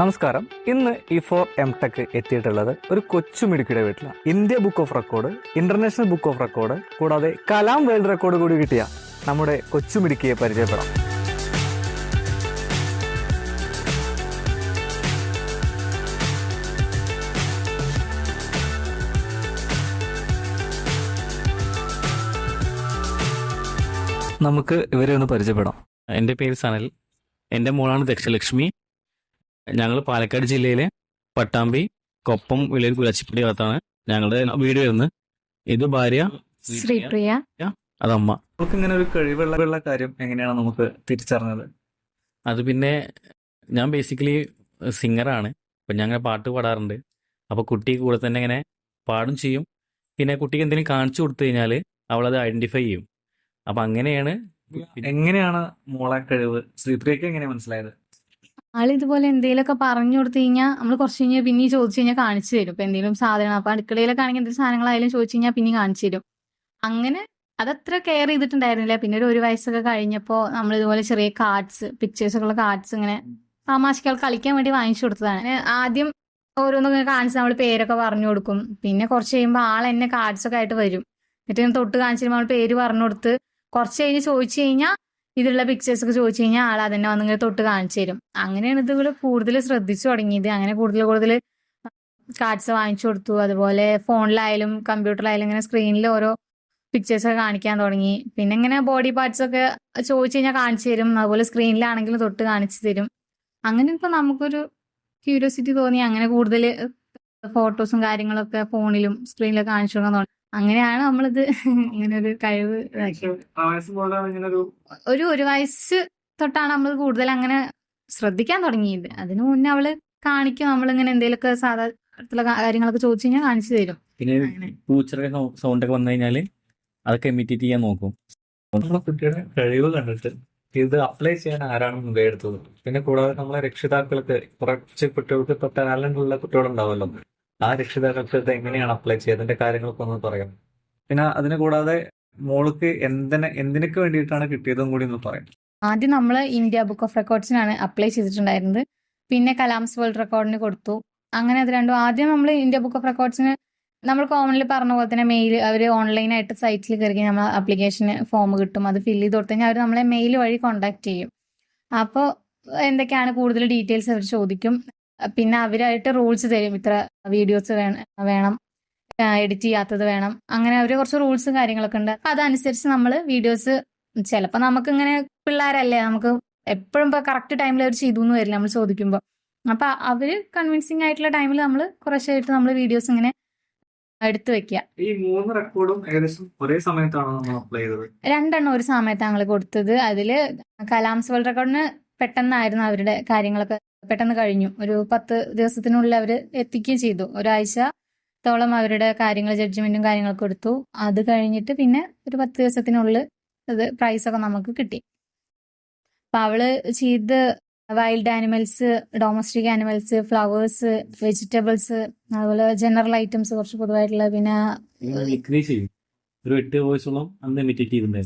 നമസ്കാരം. ഇന്ന് ഈ ഫോർ എം ടെക് എത്തിയിട്ടുള്ളത് ഒരു കൊച്ചു മിടുക്കിയുടെ വീട്ടിലാണ് India book of record international book of record കൂടാതെ കലാം വേൾഡ് റെക്കോർഡ് കൂടി കിട്ടിയ. നമ്മുടെ കൊച്ചു മിടുക്കിയെ പരിചയപ്പെടാം. നമുക്ക് ഇവരെ ഒന്ന് പരിചയപ്പെടാം. എന്റെ പേര് സനൽ. എന്റെ മോളാണ് ദക്ഷലക്ഷ്മി. ഞങ്ങൾ പാലക്കാട് ജില്ലയിലെ പട്ടാമ്പി കൊപ്പം വിളയിൽ കുലച്ചിപ്പടി ഭാഗത്താണ് ഞങ്ങളുടെ വീട് വരുന്നത്. ഇത് ഭാര്യ ശ്രീപ്രിയ. അതമ്മ നമുക്ക് ഇങ്ങനെ ഒരു കഴിവുള്ള കാര്യം എങ്ങനെയാണ് നമുക്ക് തിരിച്ചറിഞ്ഞത്? അത് പിന്നെ ഞാൻ ബേസിക്കലി സിംഗറാണ് അപ്പം ഞങ്ങൾ പാട്ട് പാടാറുണ്ട്. അപ്പോൾ കുട്ടി കൂടെ തന്നെ ഇങ്ങനെ പാടും ചെയ്യും. പിന്നെ കുട്ടിക്ക് എന്തെങ്കിലും കാണിച്ചു കൊടുത്തു കഴിഞ്ഞാൽ അവളത് ഐഡന്റിഫൈ ചെയ്യും. അപ്പം അങ്ങനെയാണ് എങ്ങനെയാണ് മോളെ കഴിവ്? ശ്രീപ്രിയക്ക് എങ്ങനെയാണ് മനസ്സിലായത്? ആൾ ഇതുപോലെ എന്തെങ്കിലുമൊക്കെ പറഞ്ഞു കൊടുത്തു കഴിഞ്ഞാൽ നമ്മൾ കുറച്ച് കഴിഞ്ഞാൽ പിന്നെ ചോദിച്ചു കഴിഞ്ഞാൽ കാണിച്ചു തരും. ഇപ്പൊ എന്തെങ്കിലും സാധനം അപ്പൊ അടുക്കളയിലൊക്കെ ആണെങ്കിൽ എന്തെങ്കിലും സാധനങ്ങളായാലും ചോദിച്ചു കഴിഞ്ഞാൽ പിന്നെ കാണിച്ചു തരും. അങ്ങനെ അതത്ര കെയർ ചെയ്തിട്ടുണ്ടായിരുന്നില്ല. പിന്നെ ഒരു ഒരു വയസ്സൊക്കെ കഴിഞ്ഞപ്പോൾ നമ്മൾ ഇതുപോലെ ചെറിയ കാർഡ്സ് പിക്ചേഴ്സ് ഒക്കെ ഉള്ള കാർഡ്സ് ഇങ്ങനെ തമാശകൾ കളിക്കാൻ വേണ്ടി വാങ്ങിച്ചു കൊടുത്തതാണ്. ആദ്യം ഓരോന്നൊക്കെ കാണിച്ച് നമ്മൾ പേരൊക്കെ പറഞ്ഞു കൊടുക്കും. പിന്നെ കുറച്ച് കഴിയുമ്പോൾ ആൾ എന്നെ കാർഡ്സ് ഒക്കെ ആയിട്ട് വരും. എന്നിട്ട് തൊട്ട് കാണിച്ചിരുമ്പോൾ നമ്മൾ പേര് പറഞ്ഞു കൊടുത്ത് കുറച്ച് കഴിഞ്ഞ് ചോദിച്ചു കഴിഞ്ഞാൽ ഇതിലുള്ള പിക്ചേഴ്സ് ഒക്കെ ചോദിച്ചു കഴിഞ്ഞാൽ ആൾ അതന്നെ വന്നിങ്ങനെ തൊട്ട് കാണിച്ചു തരും. അങ്ങനെയാണ് ഇത് കൂടുതൽ ശ്രദ്ധിച്ചു തുടങ്ങിയത്. അങ്ങനെ കൂടുതൽ കൂടുതൽ കാർഡ്സ് വാങ്ങിച്ചു കൊടുത്തു. അതുപോലെ ഫോണിലായാലും കമ്പ്യൂട്ടറിലായാലും ഇങ്ങനെ സ്ക്രീനിൽ ഓരോ പിക്ചേഴ്സ് ഒക്കെ കാണിക്കാൻ തുടങ്ങി. പിന്നെ ഇങ്ങനെ ബോഡി പാർട്സ് ഒക്കെ ചോദിച്ചു കഴിഞ്ഞാൽ കാണിച്ചു തരും. അതുപോലെ സ്ക്രീനിലാണെങ്കിലും തൊട്ട് കാണിച്ചു തരും. അങ്ങനെ ഇപ്പൊ നമുക്കൊരു ക്യൂരിയോസിറ്റി തോന്നി. അങ്ങനെ കൂടുതൽ ഫോട്ടോസും കാര്യങ്ങളൊക്കെ ഫോണിലും സ്ക്രീനിലൊക്കെ കാണിച്ചു കൊടുക്കാൻ തുടങ്ങി. അങ്ങനെയാണ് നമ്മളിത് ഇങ്ങനെ ഒരു കഴിവ് ഒരു ഒരു ഒരു വയസ്സ് തൊട്ടാണ് നമ്മൾ കൂടുതൽ അങ്ങനെ ശ്രദ്ധിക്കാൻ തുടങ്ങിയത്. അതിനു മുന്നേ അവൾ കാണിക്കും നമ്മളിങ്ങനെ എന്തെങ്കിലുമൊക്കെ സാധാരണ കാര്യങ്ങളൊക്കെ ചോദിച്ചു കഴിഞ്ഞാൽ കാണിച്ചു തരും. പിന്നെ പൂച്ചറൊക്കെ സൗണ്ട് ഒക്കെ വന്നു കഴിഞ്ഞാൽ അതൊക്കെ എമിറ്റേറ്റ് ചെയ്യാൻ നോക്കും. കുട്ടിയുടെ കഴിവ് കണ്ടിട്ട് ഇത് അപ്ലൈ ചെയ്യാൻ ആരാണ് മുമ്പേ എടുത്തത്. പിന്നെ കൂടാതെ നമ്മളെ രക്ഷിതാക്കൾക്ക് കുറച്ച് കുട്ടികൾക്ക് ഇപ്പൊ ടാലന്റ് ഉള്ള കുട്ടികളുണ്ടാവുമല്ലോ ആ രക്ഷിതാക്കൾക്ക് ഇത് എങ്ങനെയാണ് അപ്ലൈ ചെയ്യുക? അതിന്റെ കാര്യങ്ങളൊക്കെ ഒന്ന് പറയാം പിന്നെ അതിന് കൂടാതെ മോൾക്ക് എന്തിനെ എന്തിനൊക്കെ വേണ്ടിയിട്ടാണ് കിട്ടിയതും കൂടി ഒന്ന് പറയാം. ആദ്യം നമ്മൾ ഇന്ത്യ ബുക്ക് ഓഫ് റെക്കോർഡ്സിനാണ് അപ്ലൈ ചെയ്തിട്ടുണ്ടായിരുന്നത്. പിന്നെ കലാംസ് വേൾഡ് റെക്കോർഡിന് കൊടുത്തു. അങ്ങനെ അത് രണ്ടും ആദ്യം നമ്മൾ ഇന്ത്യ ബുക്ക് ഓഫ് റെക്കോർഡ്സിന് നമ്മൾ കോമൺലി പറഞ്ഞ പോലെ തന്നെ മെയിൽ അവർ ഓൺലൈനായിട്ട് സൈറ്റിൽ കയറി നമ്മൾ ആപ്ലിക്കേഷന് ഫോം കിട്ടും. അത് ഫില്ല് ചെയ്ത് കൊടുത്തു കഴിഞ്ഞാൽ അവർ നമ്മളെ മെയിൽ വഴി കോൺടാക്ട് ചെയ്യും. അപ്പോൾ എന്തൊക്കെയാണ് കൂടുതൽ ഡീറ്റെയിൽസ് അവർ ചോദിക്കും. പിന്നെ അവരായിട്ട് റൂൾസ് തരും. ഇത്ര വീഡിയോസ് വേണം എഡിറ്റ് ചെയ്യാത്തത് വേണം. അങ്ങനെ അവർ കുറച്ച് റൂൾസും കാര്യങ്ങളൊക്കെ ഉണ്ട്. അപ്പൊ അതനുസരിച്ച് നമ്മൾ വീഡിയോസ് ചിലപ്പോൾ നമുക്ക് ഇങ്ങനെ പിള്ളേരല്ലേ നമുക്ക് എപ്പോഴും ഇപ്പൊ കറക്റ്റ് ടൈമിൽ അവർ ചെയ്തു എന്ന് വരില്ല നമ്മൾ ചോദിക്കുമ്പോൾ അപ്പൊ അവർ കൺവിൻസിങ് ആയിട്ടുള്ള ടൈമിൽ നമ്മൾ കുറച്ചായിട്ട് നമ്മൾ വീഡിയോസ് ഇങ്ങനെ എടുത്തു വെക്കുക ഈ മൂന്ന് റെക്കോർഡും ഏകദേശം ഒരേ സമയത്താണ് നമ്മൾ അപ്ലൈ ചെയ്തത്? രണ്ടെണ്ണം ഒരു സമയത്താണ് ഞങ്ങൾ കൊടുത്തത്. അതിൽ കലാംസ് വേൾഡ് റെക്കോർഡിന് പെട്ടെന്നായിരുന്നു അവരുടെ കാര്യങ്ങളൊക്കെ പെട്ടെന്ന് കഴിഞ്ഞു. ഒരു പത്ത് ദിവസത്തിനുള്ളിൽ അവർ എത്തിക്കുകയും ചെയ്തു. ഒരാഴ്ച ത്തോളം അവരുടെ കാര്യങ്ങൾ ജഡ്ജ്മെന്റും കാര്യങ്ങളൊക്കെ എടുത്തു. അത് കഴിഞ്ഞിട്ട് പിന്നെ ഒരു പത്ത് ദിവസത്തിനുള്ളിൽ അത് പ്രൈസ് ഒക്കെ നമുക്ക് കിട്ടി. അപ്പൊ അവൾ ചെയ്ത് wild animals domestic animals flowers vegetables അതുപോലെ ജനറൽ ഐറ്റംസ് കുറച്ച് പൊതുവായിട്ടുള്ള പിന്നെ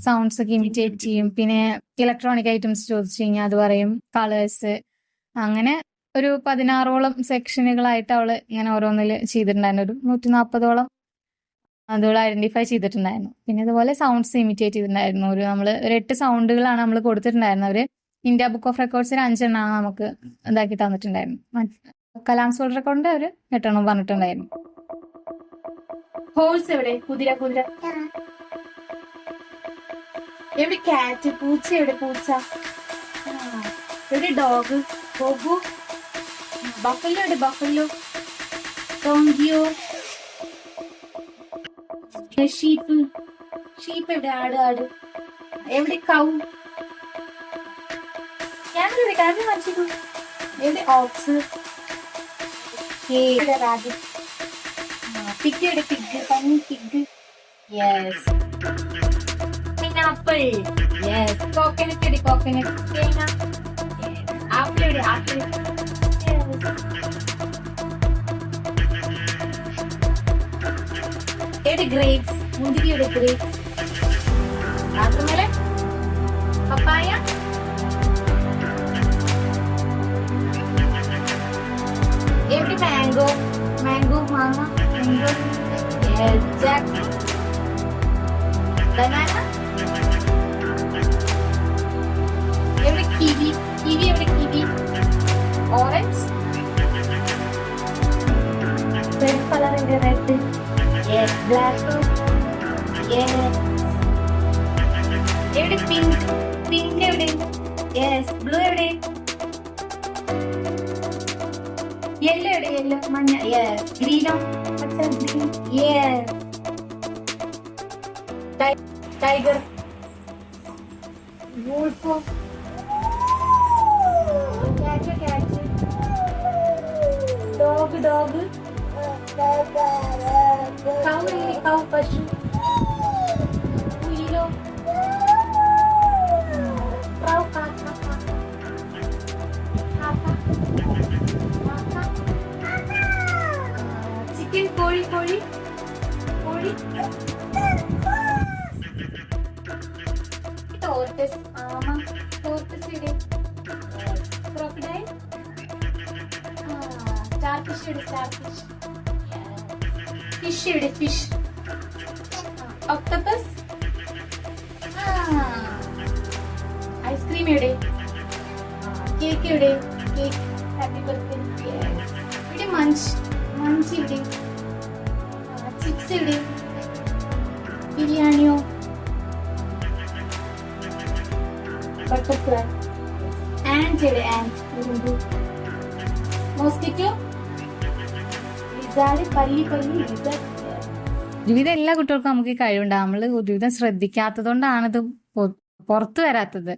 സൗണ്ട്സ് ഒക്കെ ഇമിറ്റേറ്റ് ചെയ്യും. പിന്നെ ഇലക്ട്രോണിക് ഐറ്റംസ് ചോദിച്ചു കഴിഞ്ഞാൽ അത് പറയും. കളേഴ്സ് അങ്ങനെ ഒരു പതിനാറോളം സെക്ഷനുകളായിട്ട് അവൾ ഇങ്ങനെ ഓരോന്നിൽ ചെയ്തിട്ടുണ്ടായിരുന്നു. ഒരു നൂറ്റി നാൽപ്പതോളം അതുകൾ ഐഡന്റിഫൈ ചെയ്തിട്ടുണ്ടായിരുന്നു. പിന്നെ അതുപോലെ സൗണ്ട്സ് ഇമിറ്റേറ്റ് ചെയ്തിട്ടുണ്ടായിരുന്നു. ഒരു നമ്മൾ ഒരു എട്ട് സൗണ്ടുകളാണ് നമ്മൾ കൊടുത്തിട്ടുണ്ടായിരുന്നത്. അവർ ഇന്ത്യ ബുക്ക് ഓഫ് റെക്കോർഡ്സിൽ അഞ്ചെണ്ണമാണ് നമുക്ക് ഇതാക്കി തന്നിട്ടുണ്ടായിരുന്നു. കലാം സോൾ റെക്കോർഡിന്റെ ഒരു എട്ടെണ്ണം പറഞ്ഞിട്ടുണ്ടായിരുന്നു. ഹോൾസ് എവിടെ? കുതിര കുതിര. എവിടെ കാറ്റ് പൂച്ച എവിടെ? പൂച്ച. എവിടെ? ഡോഗ് ബോബു ബഫല്ലോ എവിടെ ബഫല്ലോ. ടോങ്കിയോ ഷീപ്പ് ഷീപ്പ് എവിടെ? ആട് ആട്. എവിടെ കൗ ഞാനെവിടെ കാര്യം കാണിച്ചിട്ടു എവിടെ? ഓക്സ് റാബിറ്റ് പിഗ് എവിടെ? പിഗ് പന്നി pig yes pineapple yes coconut എവിടെ കോക്കനട്ട് തേങ്ങ. Outfield it, outfield it. ಎಡ್ ಗ್ರೇಪ್ಸ್ ಮುಂದಿಗೆ ಎಡ್ ಗ್ರೇಪ್ಸ್ ಅದ್ರ ಮೇಲೆ ಪಪ್ಪಾಯ ఏమిటి మ్యాంగో మ్యాంగో మామ మ్యాంగో ఎగ్జాక్ట్ బనానా ఏమిటి కివీ കിവി എവിടെ കിവി ഓറഞ്ച് റെഡ് കളറിന്റെ റെഡ് ബ്ലാക്ക് എവിടെ? പിങ്ക് പിങ്ക് എവിടെ? യെസ് ബ്ലൂ എവിടെ? യെല്ലോ എവിടെ? യെല്ലോ മഞ്ഞ. യെസ് ഗ്രീനോ ഗ്രീൻ യെസ് ടൈഗർ വോൾഫോ Dog, dog. Ikaw eh, ikaw pa siya. Uy, ilaw. Wow, kaka, kaka. Kaka. Kaka. Chicken curry, curry. Curry. Ito, this, uh. Starfish ഇവിടെ star fish fish ice cream എവിടെ? Cake എവിടെ? Cake happy birthday ഇവിടെ Munch Munch ഇവിടെ chips എവിടെ? ബിരിയാണിയോ butterfly and എവിടെ? And mosquito ഒരുവിധം എല്ലാ കുട്ടികൾക്കും നമുക്ക് ഈ കഴിവുണ്ടാവും നമ്മൾ ഒരുവിധം ശ്രദ്ധിക്കാത്തതുകൊണ്ടാണ് ഇത് പുറത്തു വരാത്തത്.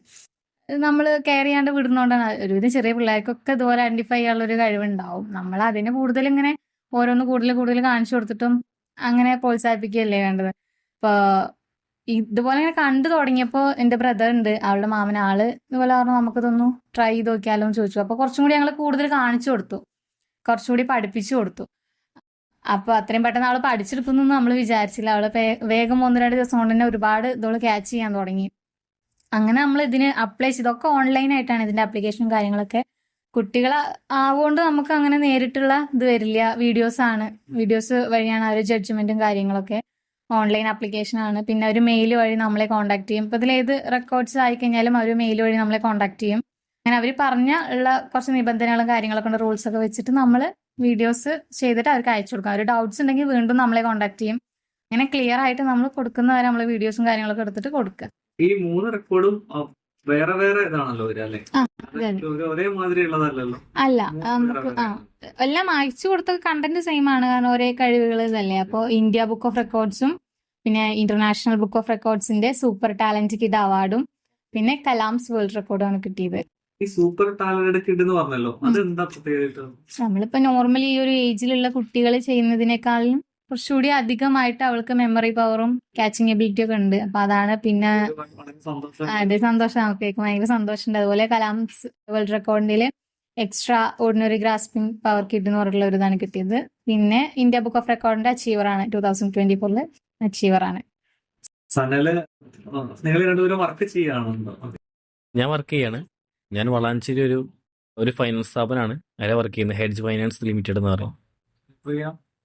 നമ്മൾ കെയർ ചെയ്യാണ്ട് വിടുന്നോണ്ടാണ് ഒരുവിധം ചെറിയ പിള്ളേർക്കൊക്കെ ഇതുപോലെ ഐഡന്റിഫൈ ചെയ്യാനുള്ള ഒരു കഴിവുണ്ടാവും. നമ്മൾ അതിനെ കൂടുതൽ ഇങ്ങനെ ഓരോന്ന് കൂടുതൽ കൂടുതൽ കാണിച്ചു കൊടുത്തിട്ടും അങ്ങനെ പ്രോത്സാഹിപ്പിക്കുകയല്ലേ വേണ്ടത്? ഇപ്പൊ ഇതുപോലെ ഇങ്ങനെ കണ്ടു തുടങ്ങിയപ്പോൾ എന്റെ ബ്രദർ ഉണ്ട്. അവളുടെ മാമൻ ആൾ ഇതുപോലെ പറഞ്ഞു നമുക്ക് നമുക്കിതൊന്ന് ട്രൈ ചെയ്ത് നോക്കിയാലോ എന്ന് ചോദിച്ചു. അപ്പൊ കുറച്ചും കൂടി ഞങ്ങൾ കൂടുതൽ കാണിച്ചു കൊടുത്തു. കുറച്ചുകൂടി പഠിപ്പിച്ചു കൊടുത്തു. അപ്പൊ അത്രയും പെട്ടെന്ന് അവൾ പഠിച്ചെടുത്തൊന്നും നമ്മൾ വിചാരിച്ചില്ല. അവൾ വേഗം ഒന്ന് രണ്ട് ദിവസം കൊണ്ട് തന്നെ ഒരുപാട് ഇതോൾ ക്യാച്ച് ചെയ്യാൻ തുടങ്ങി. അങ്ങനെ നമ്മൾ ഇതിന് അപ്ലൈ ചെയ്ത് ഇതൊക്കെ ഓൺലൈൻ ആയിട്ടാണ് ഇതിന്റെ ആപ്ലിക്കേഷനും കാര്യങ്ങളൊക്കെ. കുട്ടികൾ ആവുകൊണ്ട് നമുക്ക് അങ്ങനെ നേരിട്ടുള്ള ഇത് വരില്ല. വീഡിയോസ് ആണ്. വീഡിയോസ് വഴിയാണ് അവർ ജഡ്ജ്മെന്റും കാര്യങ്ങളൊക്കെ ഓൺലൈൻ ആപ്ലിക്കേഷൻ ആണ്. പിന്നെ ഒരു മെയിൽ വഴി നമ്മളെ കോൺടാക്ട് ചെയ്യും. ഇപ്പൊ ഇതിൽ ഏത് റെക്കോർഡ്സ് ആയി കഴിഞ്ഞാലും അവർ മെയിൽ വഴി നമ്മളെ കോൺടാക്ട് ചെയ്യും. അങ്ങനെ അവർ പറഞ്ഞ ഉള്ള കുറച്ച് നിബന്ധനകളും കാര്യങ്ങളൊക്കെ ഉണ്ട് റൂൾസ് ഒക്കെ വെച്ചിട്ട് നമ്മൾ വീഡിയോസ് ചെയ്തിട്ട് അവർക്ക് അയച്ചു കൊടുക്കാം. അവർ ഡൗട്ട്സ് ഉണ്ടെങ്കിൽ വീണ്ടും നമ്മളെ കോൺടാക്ട് ചെയ്യും. അങ്ങനെ ക്ലിയർ ആയിട്ട് നമ്മൾ കൊടുക്കുന്നവരെ നമ്മൾ വീഡിയോസും കാര്യങ്ങളൊക്കെ എടുത്തിട്ട് കൊടുക്കുക. ഈ മൂന്ന് റെക്കോർഡും വേറെ വേറെ ഇതാണല്ലോ അല്ലേ? എല്ലാം അയച്ചു കൊടുത്ത കണ്ടന്റ് സെയിം ആണ്. കാരണം ഒരേ കഴിവുകൾ ഇതല്ലേ. അപ്പോൾ ഇന്ത്യ ബുക്ക് ഓഫ് റെക്കോർഡ്സും പിന്നെ ഇന്റർനാഷണൽ ബുക്ക് ഓഫ് റെക്കോർഡ്സിന്റെ സൂപ്പർ ടാലന്റ് കിഡ് അവാർഡും പിന്നെ കലാംസ് വേൾഡ് റെക്കോർഡുമാണ് കിട്ടിയത്. ഈ സൂപ്പർ ടാലന്റഡ് കിഡ് എന്ന് പറഞ്ഞല്ലോ അതെന്താ പ്രത്യേകമായിട്ട്? നമ്മളിപ്പോ നോർമലി ഈ ഒരു ഏജിലുള്ള കുട്ടികൾ ചെയ്യുന്നതിനേക്കാളും കുറച്ചുകൂടി അധികമായിട്ട് അവൾക്ക് മെമ്മറി പവറും കാച്ചിങ് എബിലിറ്റി ഒക്കെ ഉണ്ട്. അപ്പൊ അതാണ് പിന്നെ അതെ സന്തോഷം. നമുക്ക് ഭയങ്കര സന്തോഷമുണ്ട്. അതുപോലെ കലാംസ് വേൾഡ് റെക്കോർഡിൽ extraordinary grasping power kid എന്ന് പറഞ്ഞിട്ടുള്ള ഒരു ഇതാണ് കിട്ടിയത്. പിന്നെ ഇന്ത്യ ബുക്ക് ഓഫ് റെക്കോർഡിന്റെ അച്ചീവർ ആണ്. ടൂ തൗസൻഡ് ട്വന്റി ഫോറിൽ അച്ചീവർ ആണ്. സനൽ നിങ്ങൾ രണ്ടുപേരും വർക്ക് ചെയ്യാണോ Okay. ഞാൻ വർക്ക് ചെയ്യാണ്. ഞാൻ വളാഞ്ചേരി ഒരു ഒരു ഫൈനാൻസ് സ്ഥാപനമാണ് അതിലെ വർക്ക് ചെയ്യുന്നത് ഹെഡ്ജ് ഫൈനാൻസ് ലിമിറ്റഡ് എന്ന് പറയും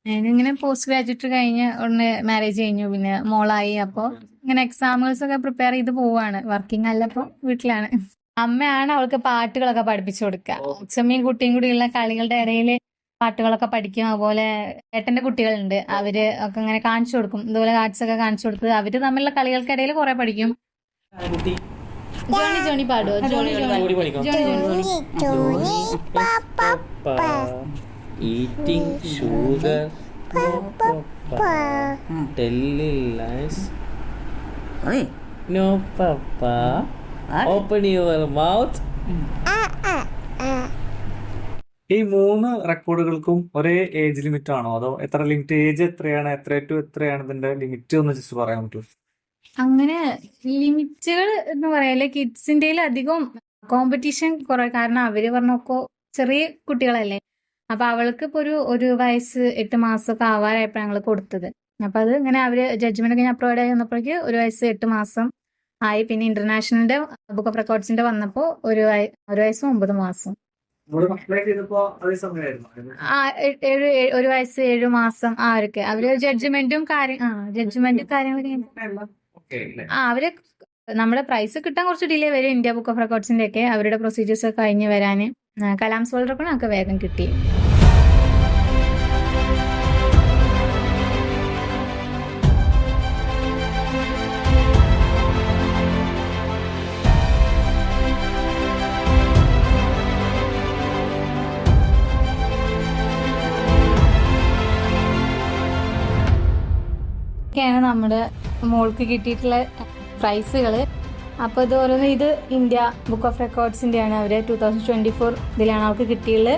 ഞാനിങ്ങനെ പോസ്റ്റ് ഗ്രാജുവേറ്റ് കഴിഞ്ഞ് ഉടനെ മാരേജ് കഴിഞ്ഞു. പിന്നെ മോളായി. അപ്പോൾ ഇങ്ങനെ എക്സാമുകൾസ് ഒക്കെ പ്രിപ്പയർ ചെയ്ത് പോവാണ്. വർക്കിംഗ് അല്ല ഇപ്പോൾ വീട്ടിലാണ്. അമ്മയാണ് അവൾക്ക് പാട്ടുകളൊക്കെ പഠിപ്പിച്ചു കൊടുക്കുക അച്ഛമ്മയും കുട്ടിയും കൂടിയുള്ള കളികളുടെ ഇടയിൽ പാട്ടുകളൊക്കെ പഠിക്കും. അതുപോലെ ഏട്ടന്റെ കുട്ടികളുണ്ട്. അവർ ഒക്കെ ഇങ്ങനെ കാണിച്ചു കൊടുക്കും. ഇതുപോലെ കാർഡ്സ് ഒക്കെ കാണിച്ചു കൊടുത്ത് അവർ തമ്മിലുള്ള കളികൾക്കിടയിൽ കുറെ പഠിക്കും. ജോണി ജോണി പാടുവോ? Johnny Johnny Johnny. Johnny eating sugar no papa. Open your mouth ഈ മൂന്ന് റെക്കോർഡുകൾക്കും ഒരേ ഏജ് ലിമിറ്റ് ആണോ അതോ എത്ര ലിമിറ്റ് ഏജ് എത്രയാണ് എത്ര ടു എത്രയാണ് ഇതിന്റെ ലിമിറ്റ് ഒന്ന് ജസ്റ്റ് പറയാൻ പറ്റുമോ? അങ്ങനെ ലിമിറ്റുകൾ എന്ന് പറയാല്ലേ കിഡ്സിന്റെ അധികം കോമ്പറ്റീഷൻ കുറെ കാരണം അവർ പറഞ്ഞൊക്കെ ചെറിയ കുട്ടികളല്ലേ. അപ്പൊ അവൾക്ക് ഇപ്പൊ ഒരു ഒരു വയസ്സ് എട്ട് മാസമൊക്കെ ആവാറായപ്പോഴാണ് ഞങ്ങൾ കൊടുത്തത്. അപ്പൊ അത് ഇങ്ങനെ അവർ ജഡ്ജ്മെന്റ് ഒക്കെ ഞാൻ അപ്ലോഡ് ആയി വന്നപ്പോഴേക്ക് ഒരു വയസ്സ് എട്ട് മാസം ആയി. പിന്നെ ഇന്റർനാഷണലിന്റെ ബുക്ക് ഓഫ് റെക്കോർഡ്സിന്റെ വന്നപ്പോ ഒരു ഒരു വയസ്സും ഒമ്പത് മാസം. ആ ഏഴ് ഒരു വയസ്സ് ഏഴു മാസം ആ അവർ ജഡ്ജ്മെന്റും കാര്യം ആ ജഡ്ജ്മെന്റും കാര്യങ്ങളൊക്കെ ആ അവർ നമ്മുടെ പ്രൈസ് കിട്ടാൻ കുറച്ച് ഡിലേ വരും ഇന്ത്യ ബുക്ക് ഓഫ് റെക്കോർഡ്സിന്റെ ഒക്കെ. അവരുടെ പ്രൊസീജിയേഴ്സ് ഒക്കെ കഴിഞ്ഞ് വരാൻ കലാംസ് വേൾഡ് നമുക്ക് വേഗം കിട്ടി. ഒക്കെയാണ് നമ്മുടെ മോൾക്ക് കിട്ടിയിട്ടുള്ള പ്രൈസുകൾ അപ്പോൾ ഇത് ഓരോന്ന് ഇത് ഇന്ത്യ ബുക്ക് ഓഫ് റെക്കോർഡ്സിന്റെ ആണ് അവർ ടൂ തൗസൻഡ് ട്വന്റി ഫോർ ഇതിലാണ് അവൾക്ക് കിട്ടിയുള്ളത്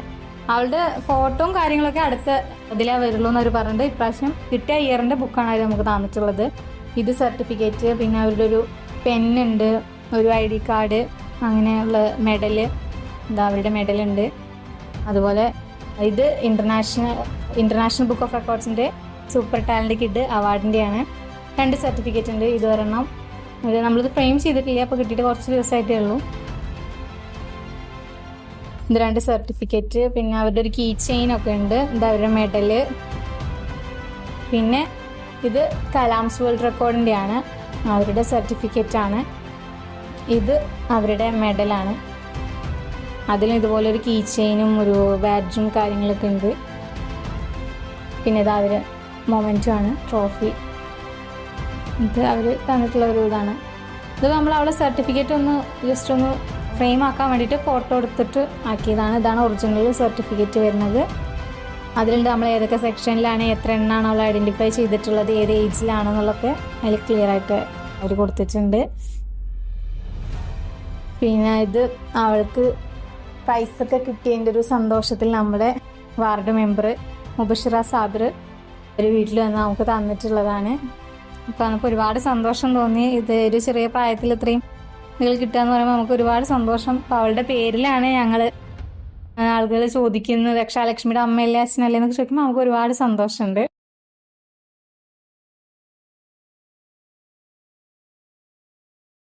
അവളുടെ ഫോട്ടോയും കാര്യങ്ങളൊക്കെ അടുത്ത ഇതിലേ വരുള്ളൂ എന്നവർ പറഞ്ഞിട്ട് ഇപ്രാവശ്യം കിട്ടിയ ഇയറിന്റെ ബുക്കാണ് അവർ നമുക്ക് തന്നിട്ടുള്ളത്. ഇത് സർട്ടിഫിക്കറ്റ് പിന്നെ അവരുടെ ഒരു പെന്നുണ്ട് ഒരു ഐ ഡി കാർഡ് അങ്ങനെയുള്ള മെഡൽ എന്താ അവരുടെ മെഡലുണ്ട് അതുപോലെ ഇത് ഇന്റർനാഷണൽ ഇന്റർനാഷണൽ ബുക്ക് ഓഫ് റെക്കോർഡ്സിന്റെ സൂപ്പർ ടാലന്റ് കിഡ് അവാർഡിന്റെയാണ് രണ്ട് സർട്ടിഫിക്കറ്റ് ഉണ്ട്. ഇത് ഇത് നമ്മളിത് ഫ്രെയിം ചെയ്തിട്ടില്ല. അപ്പോൾ കിട്ടിയിട്ട് കുറച്ച് ദിവസമായിട്ടേ ഉള്ളൂ. ഇത് രണ്ട് സർട്ടിഫിക്കറ്റ് പിന്നെ അവരുടെ ഒരു കീ ചെയിൻ ഒക്കെ ഉണ്ട്. ഇത് അവരുടെ മെഡൽ പിന്നെ ഇത് കലാംസ് വേൾഡ് റെക്കോർഡിന്റെ ആണ് അവരുടെ സർട്ടിഫിക്കറ്റ് ആണ്. ഇത് അവരുടെ മെഡലാണ് അതിലും ഇതുപോലെ ഒരു കീ ചെയിനും ഒരു ബാഡ്ജും കാര്യങ്ങളൊക്കെ ഉണ്ട്. പിന്നെ ഇത് അവർ മൊമെന്റും ആണ് ട്രോഫി ഇത് അവർ തന്നിട്ടുള്ള ഒരു ഇതാണ് ഇത് നമ്മൾ അവളെ സർട്ടിഫിക്കറ്റ് ഒന്ന് ജസ്റ്റ് ഒന്ന് ഫ്രെയിം ആക്കാൻ വേണ്ടിയിട്ട് ഫോട്ടോ എടുത്തിട്ട് ആക്കിയതാണ്. ഇതാണ് ഒറിജിനൽ സർട്ടിഫിക്കറ്റ് വരുന്നത്. അതിലുണ്ട് നമ്മൾ ഏതൊക്കെ സെക്ഷനിലാണ് എത്ര എണ്ണാണ് അവൾ ഐഡന്റിഫൈ ചെയ്തിട്ടുള്ളത് ഏത് ഏജിലാണെന്നുള്ളതൊക്കെ അതിൽ ക്ലിയർ ആയിട്ട് അവർ കൊടുത്തിട്ടുണ്ട്. പിന്നെ ഇത് അവൾക്ക് പ്രൈസൊക്കെ കിട്ടിയതിന്റെ ഒരു സന്തോഷത്തിൽ നമ്മുടെ വാർഡ് മെമ്പർ മുബഷിറ സാബിർ ഒരു വീട്ടിൽ വന്ന് നമുക്ക് തന്നിട്ടുള്ളതാണ്. അപ്പോൾ നമുക്ക് ഒരുപാട് സന്തോഷം തോന്നി. ഇത് ഒരു ചെറിയ പ്രായത്തിൽ ഇത്രയും നിങ്ങൾ കിട്ടുക എന്ന് പറയുമ്പോൾ നമുക്ക് ഒരുപാട് സന്തോഷം. അപ്പോൾ അവളുടെ പേരിലാണ് ഞങ്ങൾ ആളുകൾ ചോദിക്കുന്നത്. രക്ഷാലക്ഷ്മിയുടെ അമ്മയല്ലേ അച്ഛനല്ലേ എന്നൊക്കെ ചോദിക്കുമ്പോൾ നമുക്ക് ഒരുപാട് സന്തോഷമുണ്ട്.